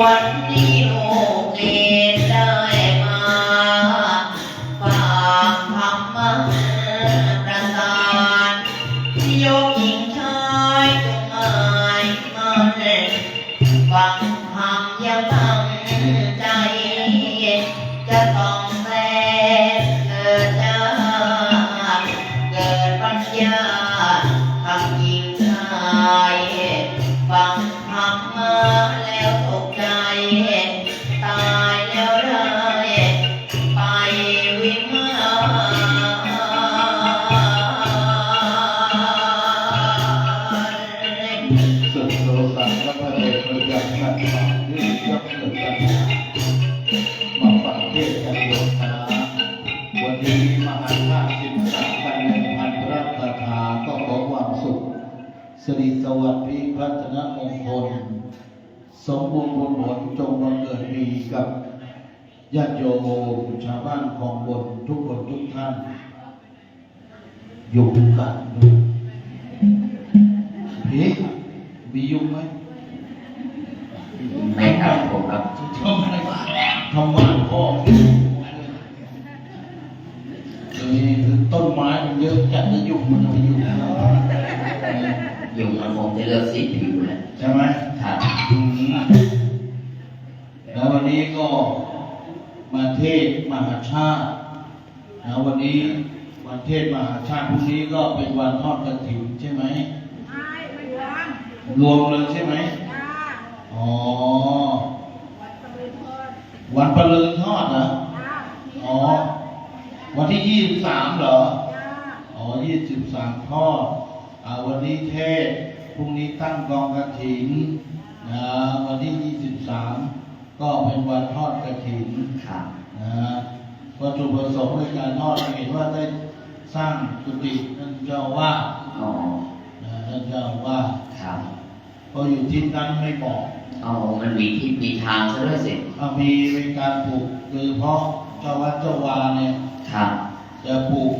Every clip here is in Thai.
วันนี้ รัตถาก็ขอความสุขสิริสวัสดิ์พัฒนมงคล สมบูรณ์ผลผลจงบังเกิดมีกับญาติโยมชาวบ้านของบนทุกคนทุกท่าน อยู่กันด้วยเฮ้มียุงไหมไม่ครับผมครับทำไมทำบ้านพ่อนี่คือ ต้นไม้มันเยอะจัดจะยุงมันจะไปยุงยุงมันคงจะเลือกสีผิวนะใช่ไหมครับอืมแล้ววันนี้ก็มาเทศมหาชาติแล้ววันนี้วันเทศมหาชาติพรุ่งนี้ก็เป็นวันทอดกระถิ่นใช่ไหมใช่ไม่ว่างรวมเลยใช่ไหมจ้าอ๋อวัดตะลุทอดวันประเลิงทอดนะจ้าอ๋อ วันที่ยี่สิบสามเหรอจ้าอ๋อยี่สิบสามทอดอ่าวันนี้เทศ พรุ่งนี้ตั้งกองกระถินนะวันที่ยี่สิบสามก็เป็นวันทอดกระถินครับนะวัตถุประสงค์ในการทอดเห็นว่าได้สร้างกุฏิท่านเจ้าว่าดอ๋อนะท่านเจ้าว่าดครับเพราะอยู่ที่นั้นไม่บอกอ๋อมันมีที่มีทางซะด้วยสิอ่ามีเป็นการปลูกโดยเฉพาะเจ้าวัดเจ้าวาเนี่ยครับจะปลูก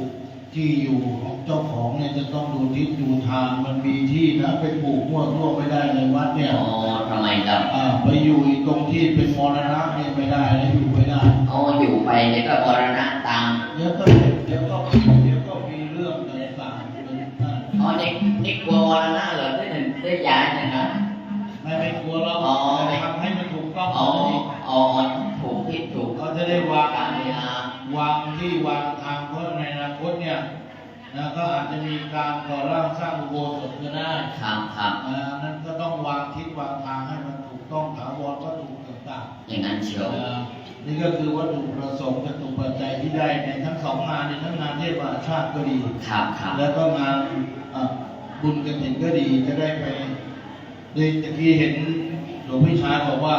ที่อยู่ของเจ้าของเนี่ยจะต้องดูทิศดูทางมันมีที่นะไปปลูกมั่วทั่วไม่ได้ในวัดเนี่ยอ๋อทำไมครับอ่าไปอยู่อีกตรงที่เป็นมรณะเนี่ยไม่ได้นะอยู่ไม่ได้อ๋ออยู่ไปเนี่ยก็มรณะตามเดี๋ยวก็เดี๋ยวก็เดี๋ยวก็มีเรื่องต่างๆเป็นนั่นอ๋อนี่นี่กลัวมรณะเหรอที่หนึ่งได้ย้ายเนี่ยนะไม่ไม่กลัวเราอ๋อแต่ทำให้มันถูกต้องอ๋ออ๋อ ได้วางการเวลาวางที่วางทางเพราะในอนาคตเนี่ยนะก็อาจจะมีการก่อร่างสร้างอุโบสถก็ได้ครับครับอ่านั้นก็ต้องวางทิศวางทางให้มันถูกต้องถาวรวัตถุต่างอย่างนั้นเชียวๆอ่านี่ก็คือวัตถุประสงค์จตุปัจจัยที่ได้ในทั้งสองงานในทั้งงานเทศมหาชาติก็ดี ครับครับ แล้วก็งานอ่าบุญกฐินก็ดีจะได้ไปในตะกี้เห็นหลวงพี่ชายบอกว่า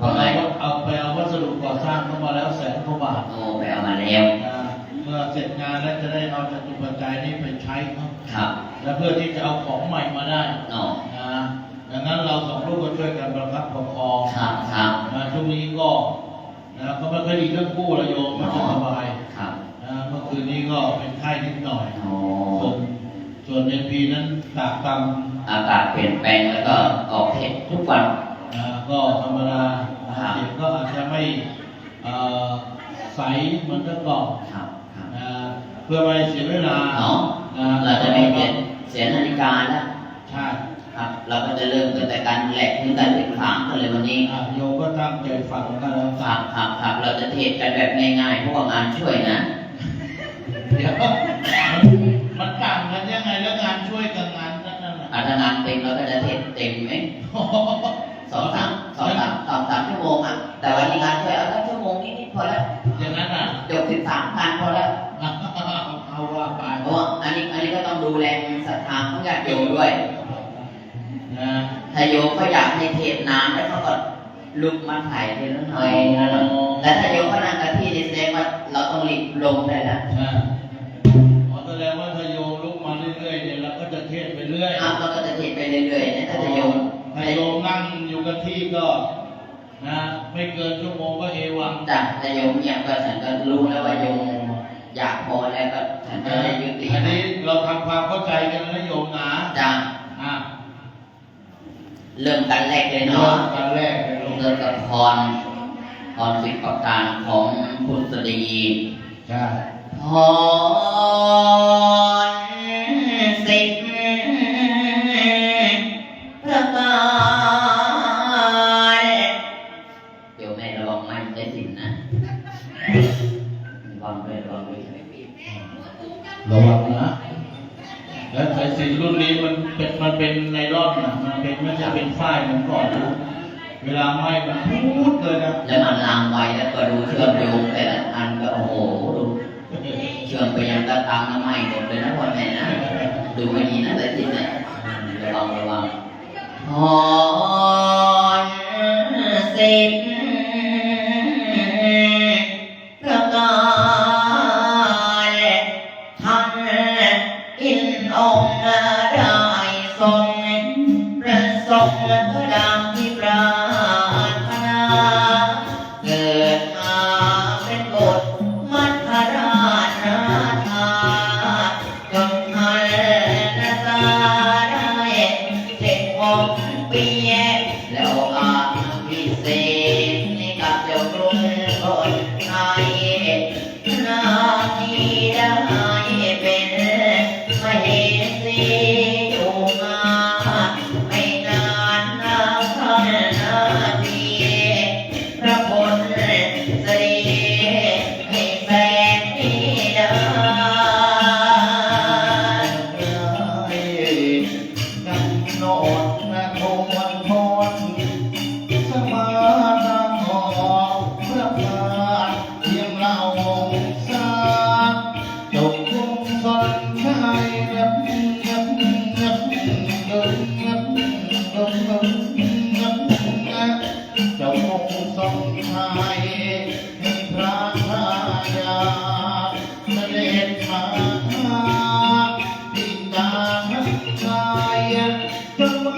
เอาเอาไปเอาวัสดุก่อสร้างเข้ามาแล้วแสนกว่าบาทโอ้ไปเอามาแล้วอ่าเมื่อเสร็จงานแล้วจะได้เอาจตุปัจจัยนี้ไปใช้เขาครับ และเพื่อที่จะเอาของใหม่มาได้อ๋อนะดังนั้นเราสองลูกก็ช่วยกันประคับประคองครับครับนะช่วงนี้ก็นะก็ไม่ค่อยดีทั้งคู่ระโยมไม่ค่อยสบายครับนะเมื่อคืนนี้ก็เป็นไข้นิดหน่อยอ๋อส่วนส่วนในปีนั้นตากตอากาศเปลี่ยนแปลงแล้วก็ออกเห็ดทุกวันำนะ ก็ธรรมดานะครับเสียงก็อาจจะไม่เอ่อใสเหมือนแต่ก่อนครับครับนะเพื่อไม่ให้เสียเวลาเนาะนะเราจะไม่เปลี่ยนเสียนาฬิกาแล้วใช่ครับ เราก็จะเริ่มตั้งแต่การแหลกถึงการติดขางกันเลยวันนี้อะโยมก็ตั้งใจฟังกันแล้วคกัรันบครับครับเราจะเทศกันแบบง่ายๆเพราะว่างานช่วยนะเดี๋ยวมันมันต่างกันยังไงแล้วงานช่วยกับงานนั่นน่ะอาถ้างานเต็มเราก็จะเทศเต็มไหม สองสามสองสามสองสามชั่วโมงอะแต่วันนี้งานช่วยเอาสักชั่วโมงนิดๆพอแล้วอย่างนั้นอะจบสิบสามงานพอแล้วเอาว่าไปเพราะว่าอันนี้อันนี้ก็ต้องดูแลศรัทธาของญาติโยมด้วยนะถ้าโยมเขาอยากให้เทศนานแล้วเขาก็ลุกมาถ่ายเทศนิดหน่อยนะแต่ถ้าโยมเขานั่งกับที่นี่แสดงว่าเราต้องรีบลงได้แล้วอ่าอ๋อแสดงว่าถ้าโยมลุกมาเรื่อยๆเนี่ยเราก็จะเทศไปเรื่อยครับเราก็จะเทศไปเรื่อยๆนะถ้าจะ โยมนั่งอยู่กับที่ก็นะไม่เกินชั่วโมงก็เอวังจากแต่โยมเนี่ยก็ฉันก็รู้แล้วว่าโยมอยากพอแล้วก็ฉันก็ได้ยุติอันนี้เราทำความเข้าใจกันนะโยมนะจ้าอะเริ่มกันแรกเลยเนาะกันแรกเลยเริ่มกับพรพรสิบประการของคุณสรีใช่พรสิบ หนะแล้วสายสินรุ่นนี้มันเป็นมันเป็นไนลอนนะมันเป็นไม่ใช่เป็นฝ้ายเหมือนก่อนนะเวลาไหม้มันพูดเลยนะแล้วมันลางไวแล้วก็ดูเชื่อมโยงแต่ละอันก็โอ้โหดูเชื่อมไปยังตาตังน้ำไหม้หมดเลยนะพ่อแม่นะดูไม่ดีนะสายสินนะระวังระวังหอนเสร็ Oh,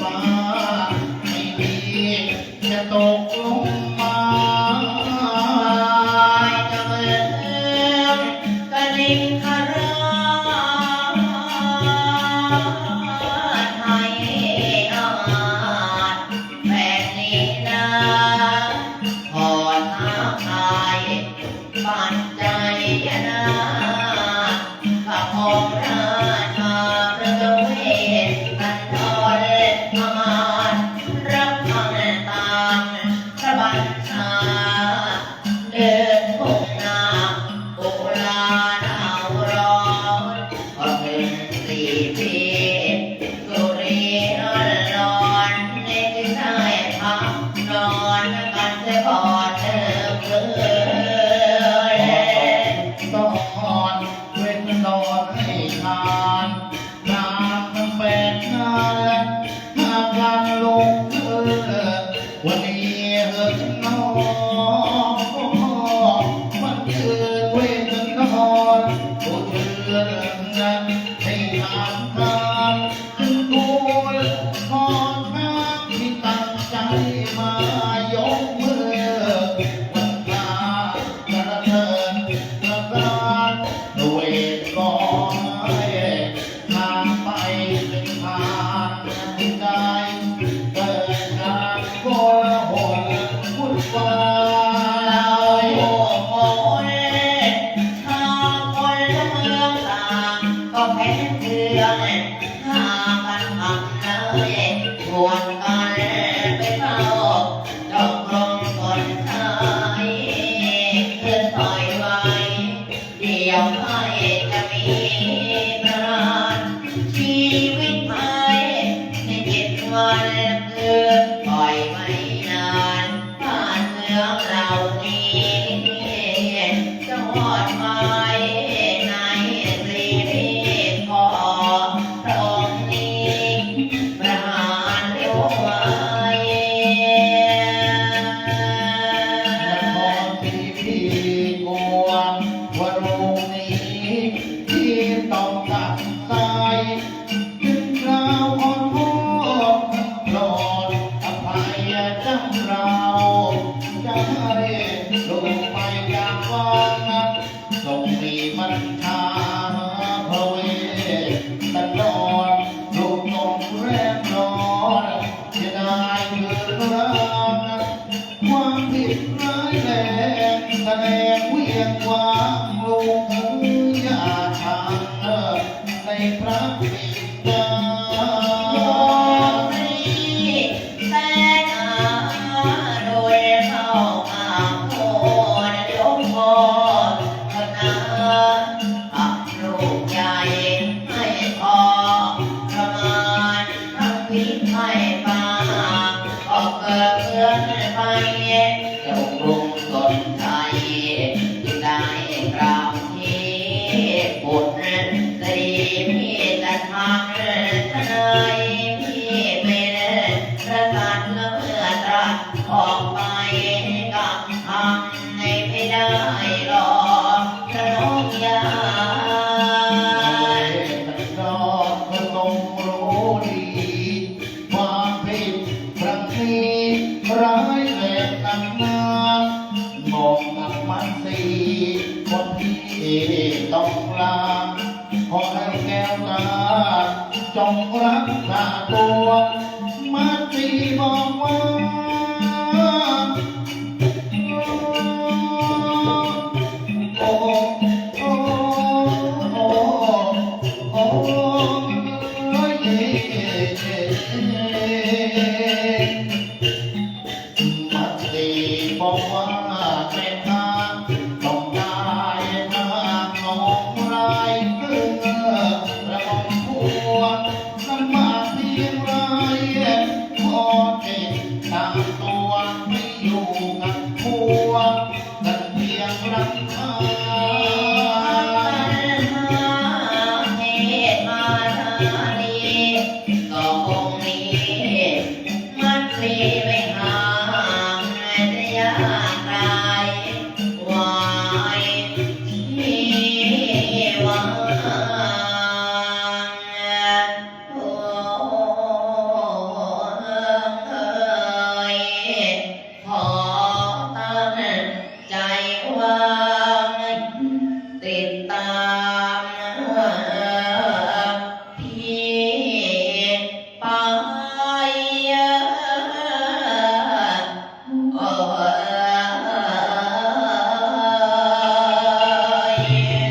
Bye.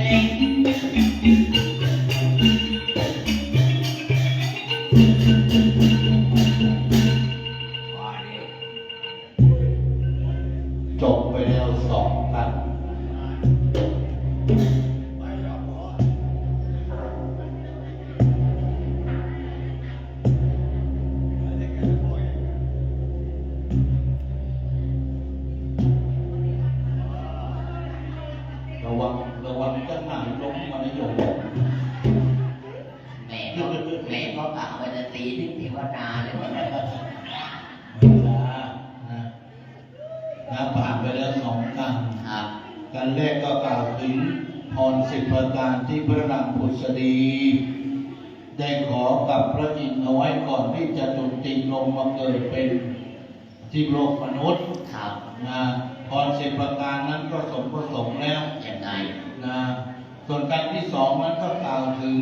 Thank you. มมาเกิดเป็นที่โลกมนุษย์ครับนะพรสิประการนั้นก็สมประสงค์แล้วอย่างไรนะส่วนการที่สองนั้นก็กล่าวถึง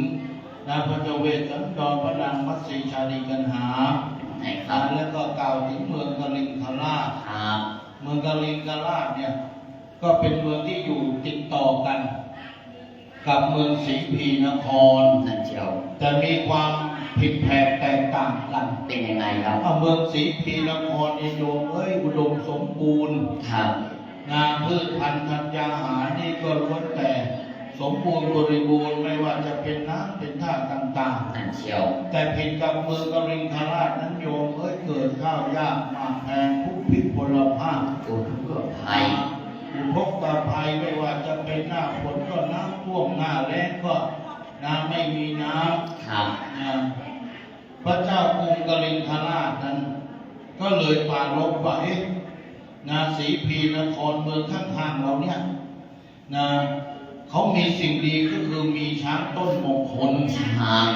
นะพระเวทสันดรพระนางมัตสีชาลีกันหาครับแล้วก็กล่าวถึงเมืองกลิงคาราชเมืองกลิงคาราเนี่ยก็เป็นเมืองที่อยู่ติดต่อกัน กับเมืองสิงพีนครท่านเจ้แต่มีความ ผิดแผกแตกต่างกัน เป็นยังไงครับเอาเมืองศรีพีนครเอโยมเอ้ยอุดมสมบูรณ์ครับงานพืชพันธุ์ธัญญาหารนี่ก็ล้วนแต่สมบูรณ์บริบูรณ์ไม่ว่าจะเป็นน้ำเป็นท่าต่างๆเชียวแต่ผิดกับเมืองกริงคาราชนั้นโยมเอ้ยเกิดข้าวยากมาแพงทุกพิษพลภาพอุทกภัยอุทกภัยไม่ว่าจะเป็นหน้าฝนก็น้ำท่วมหน้าแล้งก็ น้ำไม่มีน้ำครับนะพระเจ้ากรุงกลินทราชนั้น ก็เลยปรารบว่าเอ๊ะนาสีพีนครเมืองข้างๆเราเนี่ยนะเขามีสิ่งดีก็คือมีช้างต้นมงคลทาง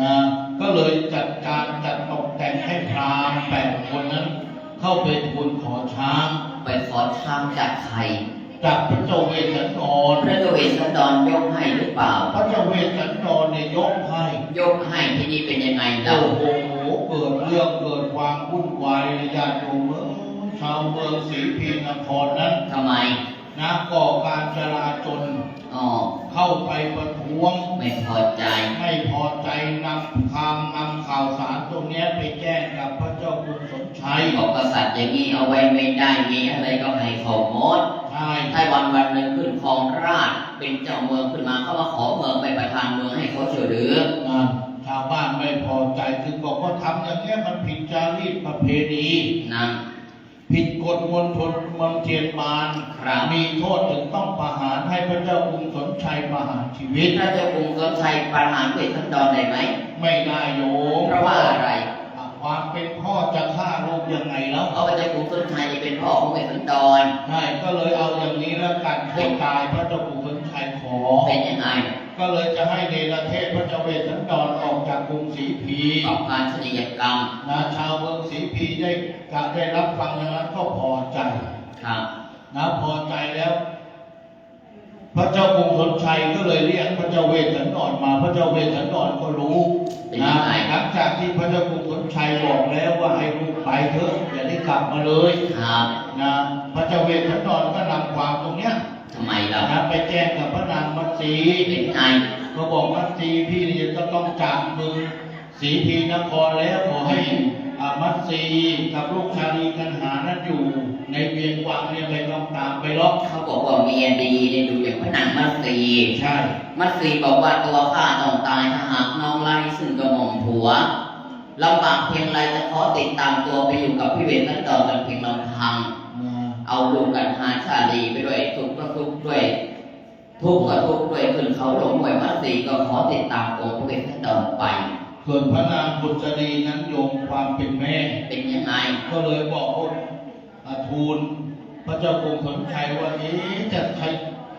นะก็เลยจัดการจัดตกแต่งให้พราหมณ์แปดคนนั้น เข้าไปทูลขอช้าง ไปขอทางจากใคร จากพระเจ้าเวสสันดรพระเจ้าเวสสันดรยกให้หรือเปล่า พระเจ้าเวสสันดรเนี่ยยกให้ยกให้ที่นี่เป็นยังไงเราโอ้โหเกิดเรื่องเกิดความวุ่นวายในญาติโยมเอ้ยชาวเมืองศรีพีนครนั้นทำไมนะก่อการจลาจลอ๋อเข้าไปประท้วง ไม่พอใจ ไม่พอใจนำคำนำข่าวสารตรงเนี้ยไปแจ้งกับพระเจ้ากรุงสนชัยบอกกษัตริย์อย่างนี้เอาไว้ไม่ได้มีอะไรก็ให้เขาหมด ใช่ ถ้าวันวันหนึ่งขึ้นครองราชย์ เป็นเจ้าเมืองขึ้นมาเขามาขอเมืองไปประทานเมืองให้เขาเฉยหรือนะชาวบ้านไม่พอใจถึงบอกว่าทำอย่างเนี้ยมันผิดจารีตประเพณีนั่งผิดกฎมณฑลเมืองเทียนบานครับมีโทษถึงต้องประหารให้พระเจ้ากรุงสนชัยประหารชีวิตพระเจ้ากรุงสนชัยประหารเวสสันดรได้ไหม ไม่ได้โยมเพราะว่าอะไรความเป็นพ่อจะฆ่าลูกยังไงแล้วเพราะพระเจ้ากรุงสนชัยเป็นพ่อของเวสสันดรใช่ก็เลยเอาอย่างนี้แล้วกันโทษตายพระเจ้ากรุง สนชัยขอเป็นยังไง ก็เลยจะให้เนรเทศพระเจ้าเวสสันดรออกจากกรุงศรีพีต่อการชนียกรรมนะชาวเมืองศรีพีได้การได้รับฟังอย่างนั้นก็พอใจครับนะพอใจแล้ว พระเจ้ากรุงสนชัยก็เลยเรียกพระเจ้าเวสสันดรมา พระเจ้าเวสสันดรก็รู้เป็นนะยังไงหลังจากที่พระเจ้ากรุงสนชัยบอกแล้วว่าให้ลูกไปเถอะอย่าได้กลับมาเลยครับนะพระเจ้าเวสสันดรก็นำความตรงเนี้ย ทำไมเรานะไปแจ้งกับพระนางมัตสีเป็นไงก็บอกมัตสีพี่เนี่ยจะต้องจากเมืองศรีพีนครแล้วขอให้อ่ามัตสีกับลูกชาลีกันหานั้นอยู่ ในเวียงวังเนี่ยไม่ต้องตามไปหรอกเขาบอกว่าเมียดีเนี่ยดูอย่างพระนางมัตสีใช่มัตสีบอกว่าตัวข้าต้องตายถ้าหากน้องไล่ซึ่งกระหม่อมผัวลำบากเพียงไรจะขอติดตามตัวไปอยู่กับพี่เวสสันดรกันเพียงลำพังนะ เอาลูกกันหาชาลีไปด้วยทุกข์ก็ทุกข์ด้วย ทุกข์ก็ทุกข์ด้วยขึ้นเขาหลงหวยมัตสีก็ขอติดตามองค์พระเวสสันดรไป ส่วนพระนางบุษรีนั้นโยมความเป็นแม่ เป็นยังไง ก็เลยบอกว่าอ่าทูลพระเจ้ากรุงสนชัยว่าเอ๊ะจะใคร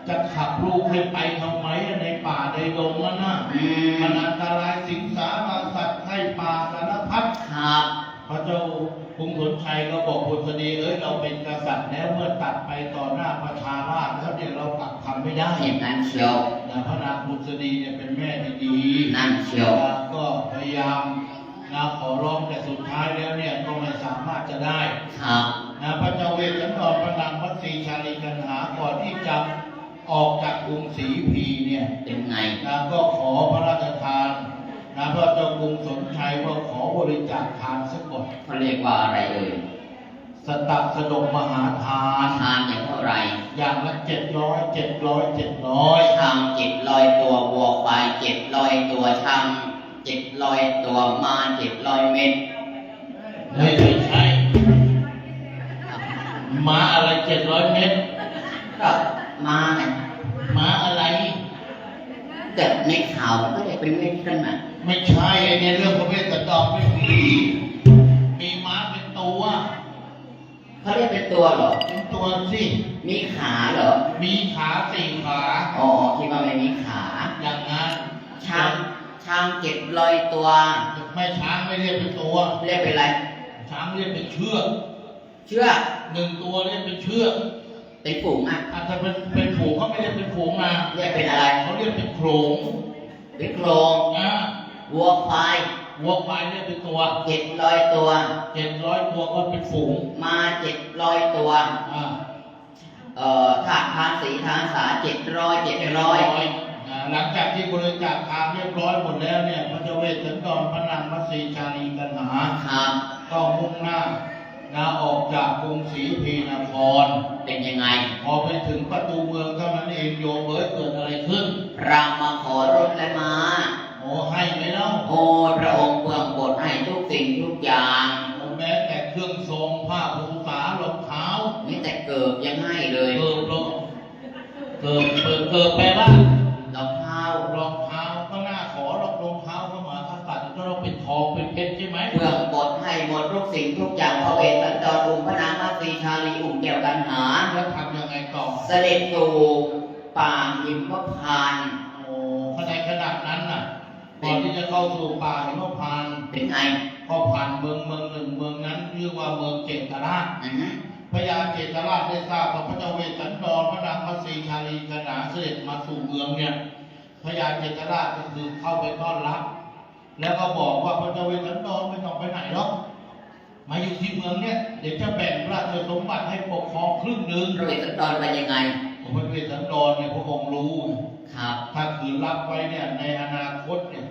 จะขับลูกให้ไปทำไมในป่าในดงนั่นน่ะอืมมันอันตรายสิงสาราสัตว์ให้ป่าสารพัดครับพระเจ้าก รุงสนชัยก็บอกบุษรีเอ้ยเราเป็นกษัตริย์แล้วเมื่อตัดไปต่อหน้าประชาราษฎร์แล้วเนี่ยเรากลับทำไม่ได้อย่างนั้นเชียวนะพระนางบุษรีเนี่ยเป็นแม่ที่ดีนั่นเชียวนะก็พยายามนะขอร้องแต่สุดท้ายแล้วเนี่ยก็ไม่สามารถจะได้ครับนะพระเจ้าเวสสันดรพระนางพระศรีชาลีกันหาก่อนที่จะออกจากกรุงศรีพีเนี่ยเป็นไงนะก็ขอพระราชทาน นะพระเจ้ากรุงสนชัยก็ขอบริจาคทานสักก่อนเขาเรียกว่าอะไรเอ่ยสตักสดมมหาทานทานอย่างเท่าไหร่อย่างละเจ็ดร้อยเจ็ดร้อยเจ็ดร้อยทำเจ็ดลอยตัวบวกไปเจ็ดลอยตัวทำเจ็ดลอยตัวมาเจ็ดลอยเม็ดไม่ใช่ม้าอะไรเจ็ดร้อยเมตรก็มาไงม้าอะไรแต่ในข่าวมันก็ได้เป็นเม็ดขึ้นมา ไม่ใช่ไอเนี่ยเรื่องประเภทกระดองไม่มีมีม้าเป็นตัวเขาเรียกเป็นตัวเหรอ เป็นตัวสิมีขาเหรอ มีขาสี่ขาอ๋อคิดว่าไม่มีขา อย่างนั้นช้างช้างเจ็ดลอยตัว ไม่ช้างไม่เรียกเป็นตัว เรียกเป็นอะไร ช้างเรียกเป็นเชือกเชือกหนึ่งตัวเรียกเป็นเชือกเป็นฝูงอะอาจจะเป็นเป็นฝูงเขาไม่เรียกเป็นฝูงนะเรียกเป็นอะไรเขาเรียกเป็นโขลงเป็นโครงอ่า วัวควายวัวควายเรียกเป็นตัวเจ็ดลอยตัวเจ็ดร้อยตัวก็เป็นฝูงมาเจ็ดลอยตัวอ่าเอ่อถ้าทานสีทานสาเจ็ดร้อยเจ็ดร้อยอ่าหลังจากที่บริจาคทานเรียบร้อยหมดแล้วเนี่ยพระเจ้าเวสสันดรพระนางมัตสีชาลีกันหาครับก็มุ่งหน้านะออกจากกรุงศรีพีนครเป็นยังไง พอไปถึงประตูเมืองเท่านั้นเองโยมเอ๋ยเกิดอะไรขึ้นเรามาขอรถและมา โอ้พระองค์เบื้องบทให้ทุกสิ่งทุกอย่างโอ้แม้แต่เครื่องทรงผ้าภูษารองเท้านี่แต่เกิบยังให้เลยเกิบลงเกิบเกิบเกิบแปลว่ารองเท้ารองเท้าก็น่าขอรองรองเท้าเข้ามาถ้าตัดก็ต้องเป็นทองเป็นเพชรใช่ไหมเบื้องบทให้หมดทุกสิ่งทุกอย่างพระเวสสันดรองค์พระนางมารีชาลีอุ่มแก้วกันหาแล้วทำยังไงต่อเสด็จสู่ป่าหิมพานต์ อนที่จะเข้าสู่ป่าหิมพานต์เป็นไงก็ผ่านเมืองเมืองหนึ่งเมืองนั้นชื่อว่าเมืองเจตราชอือฮึพญาเจตราชได้ทราบว่าพระเจ้าเวสสันดรพระนางพระศรีชาลีกนาเสด็จมาสู่เมืองเนี่ยพญาเจตราชก็คือเข้าไปต้อนรับ แล้วก็บอกว่าพระเจ้าเวสสันดรไม่ต้องไปไหนหรอกมาอยู่ที่เมืองเนี่ยเดี๋ยวจะแบ่งราชสมบัติให้ปกครองครึ่งหนึ่งพระเวสสันดรเป็นยังไงพระเวสสันดรเนี่ยพระองค์รู้ครับถ้าขืนรับไว้เนี่ยในอนาคตเนี่ย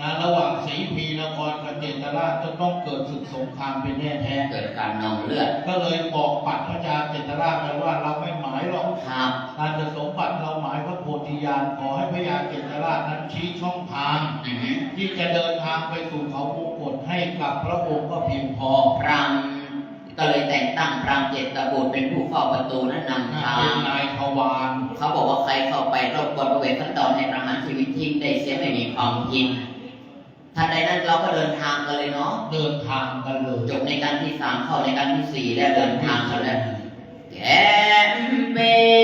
นะระหว่างศรีพีนครกับเจตราชจะต้องเกิดศึกสงครามเป็นแน่แท้เกิดการนองเลือด ก็เลยบอกปัดพระยาเจตราชไปว่าเราไม่หมายหรอกครับการจะสมบัติเราหมายพระโพธิญาณขอให้พระยาเจตราชนั้นชี้ช่องทางอือฮึที่จะเดินทางไปสู่เขาวงกฏให้กับพระองค์ก็เพียงพอพรามก็เลยแต่งตั้งพรามเจ็ดตระกูลเป็นผู้เฝ้าประตูและนำทาเป็นงนายทวารเขาบอกว่าใครเข้าไปรบกวนพระเวสสันดรให้ประหารชีวิตทิ้งได้เสียไม่มีความผิดทันใด นั้นเราก็เดินทางกันเลยเนาะเดินทางกันเลยจบในการที่สามเข้าในการที่สี่และเดินทางกันแล้วแกมเปน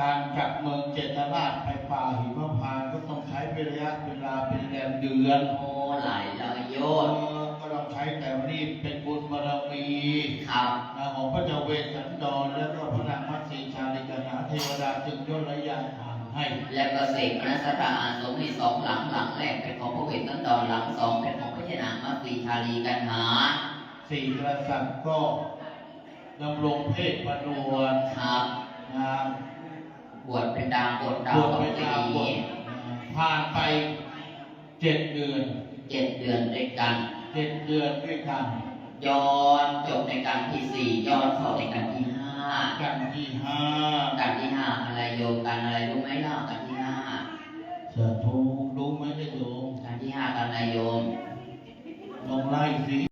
การกลับเมืองเจตราชไปป่าหิมพานต์ก็ต้องใช้เป็นระยะเวลาเป็นแรมเดือนโอ้หลายร้อยโยเอชน์อก็ต้องใช้แต่วันนี้เป็นบุญบารมีครับนะของพระเจ้าเวสสันดรและก็พระนางมัตสีชาลิกนาเทวดาจึงย่นระยะห่างให้ และก็เสกพระสราอาสมในสองหลังหลังแรกเป็นของพระเวสสันดรหลังสองเป็นของพระยานางมัตสีชาลีกันหาสี่กษัตริย์ก็ดำรงเพศประนวลครับนะ บวชเป็นดาวบวชดาบววชต้องเป็นไปดาวบดีวชผ่านไปเจ็ดเดือนเจ็ดเดือนด้วยกันเจ็ดเดือนด้วยกันย้อนจบในการที่สี่ย้อนเข้าในการที่ห้ากันที่ห้าการที่ห้าอะไรโยมการอะไรรู้ไหมล่ะการที่ห้าสาธุรู้ไหมได้โยมการที่ห้าการอะไรโยมลองไล่สิ